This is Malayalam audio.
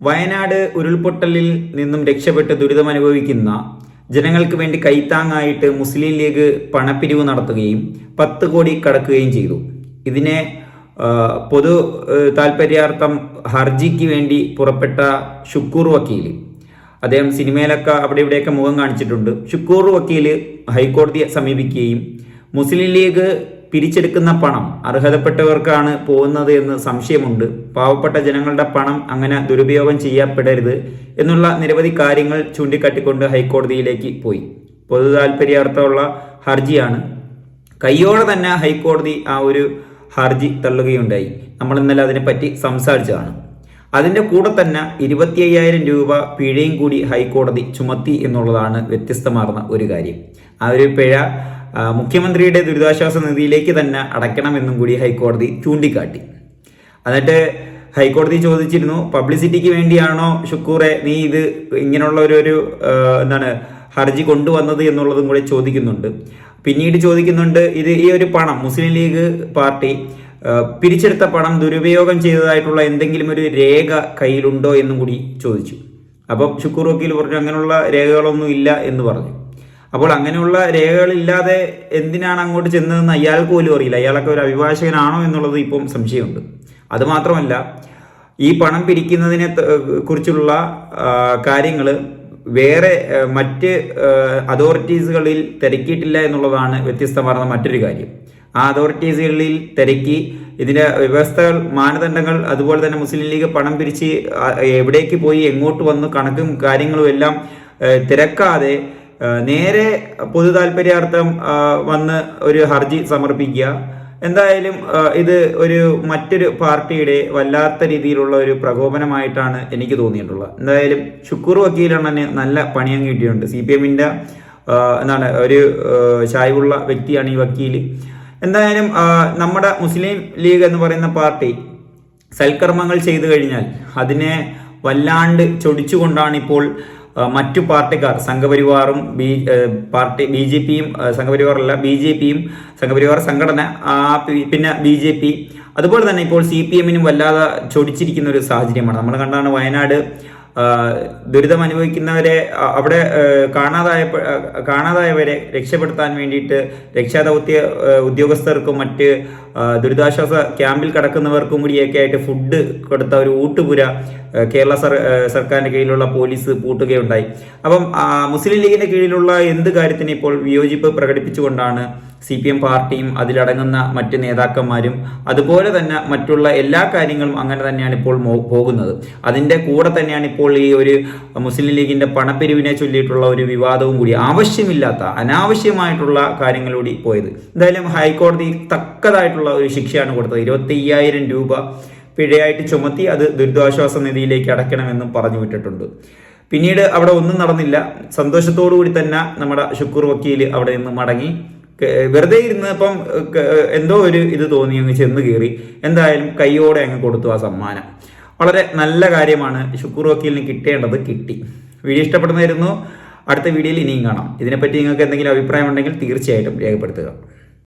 വയനാട് ഉരുൾപൊട്ടലിൽ നിന്നും രക്ഷപ്പെട്ട് ദുരിതമനുഭവിക്കുന്ന ജനങ്ങൾക്ക് വേണ്ടി കൈത്താങ്ങായിട്ട് മുസ്ലിം ലീഗ് പണപ്പിരിവ് നടത്തുകയും പത്ത് കോടി കടക്കുകയും ചെയ്തു. ഇതിനെ പൊതു താല്പര്യാർത്ഥം ഹർജിക്ക് വേണ്ടി പുറപ്പെട്ട ഷുക്കൂർ വക്കീൽ അദ്ദേഹം സിനിമയിലൊക്കെ അവിടെ ഇവിടെയൊക്കെ മുഖം കാണിച്ചിട്ടുണ്ട്. ഷുക്കൂർ വക്കീൽ ഹൈക്കോടതിയെ സമീപിക്കുകയും മുസ്ലിം ലീഗ് പിരിച്ചെടുക്കുന്ന പണം അർഹതപ്പെട്ടവർക്കാണ് പോകുന്നത് എന്ന് സംശയമുണ്ട്. പാവപ്പെട്ട ജനങ്ങളുടെ പണം അങ്ങനെ ദുരുപയോഗം ചെയ്യപ്പെടരുത് എന്നുള്ള നിരവധി കാര്യങ്ങൾ ചൂണ്ടിക്കാട്ടിക്കൊണ്ട് ഹൈക്കോടതിയിലേക്ക് പോയി. പൊതു താല്പര്യാർത്ഥമുള്ള ഹർജിയാണ്. കയ്യോടെ തന്നെ ഹൈക്കോടതി ആ ഒരു ഹർജി തള്ളുകയുണ്ടായി. നമ്മൾ ഇന്നലെ അതിനെപ്പറ്റി സംസാരിച്ചതാണ്. അതിന്റെ കൂടെ തന്നെ ഇരുപത്തി അയ്യായിരം രൂപ പിഴയും കൂടി ഹൈക്കോടതി ചുമത്തി എന്നുള്ളതാണ് വ്യത്യസ്തമാർന്ന ഒരു കാര്യം. ആ ഒരു പിഴ മുഖ്യമന്ത്രിയുടെ ദുരിതാശ്വാസ നിധിയിലേക്ക് തന്നെ അടയ്ക്കണമെന്നും കൂടി ഹൈക്കോടതി ചൂണ്ടിക്കാട്ടി. എന്നിട്ട് ഹൈക്കോടതി ചോദിച്ചിരുന്നു പബ്ലിസിറ്റിക്ക് വേണ്ടിയാണോ ഷുക്കൂറെ നീ ഇത് ഇങ്ങനെയുള്ള ഒരു ഒരു എന്താണ് ഹർജി കൊണ്ടുവന്നത് എന്നുള്ളതും കൂടി ചോദിക്കുന്നുണ്ട്. പിന്നീട് ചോദിക്കുന്നുണ്ട് ഇത് ഈ ഒരു പണം മുസ്ലിം ലീഗ് പാർട്ടി പിരിച്ചെടുത്ത പണം ദുരുപയോഗം ചെയ്തതായിട്ടുള്ള എന്തെങ്കിലും ഒരു രേഖ കയ്യിലുണ്ടോ എന്നും കൂടി ചോദിച്ചു. അപ്പം ഷുക്കൂർ വക്കീൽ പറഞ്ഞു അങ്ങനെയുള്ള രേഖകളൊന്നും ഇല്ല എന്ന് പറഞ്ഞു. അപ്പോൾ അങ്ങനെയുള്ള രേഖകളില്ലാതെ എന്തിനാണ് അങ്ങോട്ട് ചെന്നതെന്ന് അയാൾക്ക് പോലും അറിയില്ല. അയാളൊക്കെ ഒരു അഭിഭാഷകനാണോ എന്നുള്ളത് ഇപ്പം സംശയമുണ്ട്. അതുമാത്രമല്ല ഈ പണം പിരിക്കുന്നതിനെ കുറിച്ചുള്ള കാര്യങ്ങൾ വേറെ മറ്റ് അതോറിറ്റീസുകളിൽ തിരക്കിയിട്ടില്ല എന്നുള്ളതാണ് വ്യത്യസ്തമാർന്ന മറ്റൊരു കാര്യം. ആ അതോറിറ്റീസുകളിൽ തിരക്കി ഇതിന്റെ വ്യവസ്ഥകൾ മാനദണ്ഡങ്ങൾ അതുപോലെ തന്നെ മുസ്ലിം ലീഗ് പണം പിരിച്ച് എവിടേക്ക് പോയി എങ്ങോട്ട് വന്നു കണക്കും കാര്യങ്ങളും എല്ലാം തിരക്കാതെ നേരെ പൊതു താല്പര്യാർത്ഥം വന്ന് ഒരു ഹർജി സമർപ്പിക്കുക. എന്തായാലും ഇത് ഒരു മറ്റൊരു പാർട്ടിയുടെ വല്ലാത്ത രീതിയിലുള്ള ഒരു പ്രകോപനമായിട്ടാണ് എനിക്ക് തോന്നിയിട്ടുള്ളത്. എന്തായാലും ഷുക്കൂർ വക്കീലണ്ണന് നല്ല പണിയം കിട്ടിയിട്ടുണ്ട്. സി പി എമ്മിന്റെ എന്താണ് ഒരു ചായ്വുള്ള വ്യക്തിയാണ് ഈ വക്കീൽ എന്തായാലും നമ്മുടെ മുസ്ലിം ലീഗ് എന്ന് പറയുന്ന പാർട്ടി സൽക്കർമ്മങ്ങൾ ചെയ്തു കഴിഞ്ഞാൽ അതിനെ വല്ലാണ്ട് ചൊടിച്ചുകൊണ്ടാണ് ഇപ്പോൾ മറ്റു പാർട്ടിക്കാർ സംഘപരിവാറും ബി പാർട്ടി ബി ജെ പിയും സംഘപരിവാറല്ല ബി ജെ പിയും സംഘപരിവാർ സംഘടന പിന്നെ ബി ജെ പി. അതുപോലെ തന്നെ ഇപ്പോൾ സി പി എമ്മിനും വല്ലാതെ ചൊടിച്ചിരിക്കുന്ന ഒരു സാഹചര്യമാണ്. നമ്മൾ കണ്ടാണ് വയനാട് ദുരിതം അനുഭവിക്കുന്നവരെ അവിടെ കാണാതായ കാണാതായവരെ രക്ഷപ്പെടുത്താൻ വേണ്ടിയിട്ട് രക്ഷാദൗത്യ ഉദ്യോഗസ്ഥർക്കും മറ്റ് ദുരിതാശ്വാസ ക്യാമ്പിൽ കിടക്കുന്നവർക്കും കൂടിയൊക്കെ ആയിട്ട് ഫുഡ് കൊടുത്ത ഒരു ഊട്ടുപുര കേരള സർക്കാരിന്റെ കീഴിലുള്ള പോലീസ് പൂട്ടുകയുണ്ടായി. അപ്പം മുസ്ലിം ലീഗിന്റെ കീഴിലുള്ള എന്ത് കാര്യത്തിന് ഇപ്പോൾ വിയോജിപ്പ് പ്രകടിപ്പിച്ചുകൊണ്ടാണ് സി പി എം പാർട്ടിയും അതിലടങ്ങുന്ന മറ്റ് നേതാക്കന്മാരും അതുപോലെ തന്നെ മറ്റുള്ള എല്ലാ കാര്യങ്ങളും അങ്ങനെ തന്നെയാണ് ഇപ്പോൾ പോകുന്നത്. അതിന്റെ കൂടെ തന്നെയാണ് ഇപ്പോൾ ഈ ഒരു മുസ്ലിം ലീഗിന്റെ പണപ്പിരിവിനെ ചൊല്ലിയിട്ടുള്ള ഒരു വിവാദവും കൂടി ആവശ്യമില്ലാത്ത അനാവശ്യമായിട്ടുള്ള കാര്യങ്ങളൂടി പോയത്. എന്തായാലും ഹൈക്കോടതി തക്കതായിട്ടുള്ള ഒരു ശിക്ഷയാണ് കൊടുത്തത്. ഇരുപത്തി രൂപ പിഴയായിട്ട് ചുമത്തി അത് ദുരിതാശ്വാസ നിധിയിലേക്ക് അടയ്ക്കണമെന്നും പറഞ്ഞു വിട്ടിട്ടുണ്ട്. പിന്നീട് അവിടെ ഒന്നും നടന്നില്ല. സന്തോഷത്തോടു കൂടി തന്നെ നമ്മുടെ ഷുക്കൂർ വക്കീൽ അവിടെ നിന്ന് മടങ്ങി. വെറുതെ ഇരുന്ന് ഇപ്പം എന്തോ ഒരു ഇത് തോന്നി അങ്ങ് ചെന്ന് കയറി. എന്തായാലും കൈയോടെ അങ്ങ് കൊടുത്തു ആ സമ്മാനം. വളരെ നല്ല കാര്യമാണ് ഷുക്കൂർ വക്കീലിന് കിട്ടേണ്ടത് കിട്ടി. വീഡിയോ ഇഷ്ടപ്പെടുന്നതായിരുന്നു അടുത്ത വീഡിയോയിൽ ഇനിയും കാണാം. ഇതിനെപ്പറ്റി നിങ്ങൾക്ക് എന്തെങ്കിലും അഭിപ്രായം ഉണ്ടെങ്കിൽ തീർച്ചയായിട്ടും രേഖപ്പെടുത്തുക.